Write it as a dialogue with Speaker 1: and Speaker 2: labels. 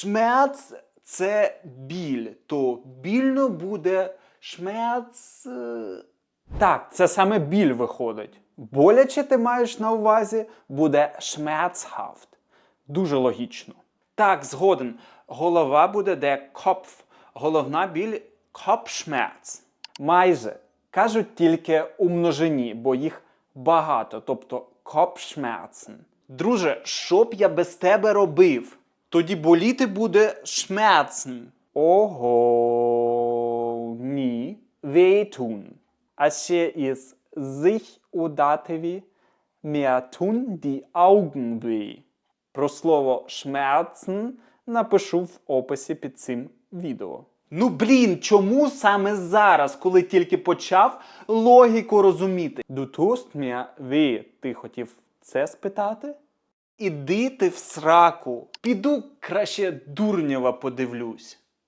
Speaker 1: Шмерц це біль, то більно буде шмерц. е, Так, це саме біль виходить. Боляче ти маєш на увазі буде schmerzhaft. Дуже логічно. Так, згоден. Голова буде де Kopf. Головна біль Kopfschmerz. Майже. Кажуть тільки у множині, бо їх багато, тобто Kopfschmerzen. Друже, що б я без тебе робив? Тоді боліти буде Schmerzen. Ого, ні. Wehtun. А ще із sich у дативі mir tun die Augen weh. Про слово schmerzen напишу в описі під цим відео. Ну блін, чому саме зараз, коли тільки почав логіку розуміти? Du tust mir weh. Ти хотів це спитати? Іди ти в сраку. Піду краще дурнєва подивлюсь.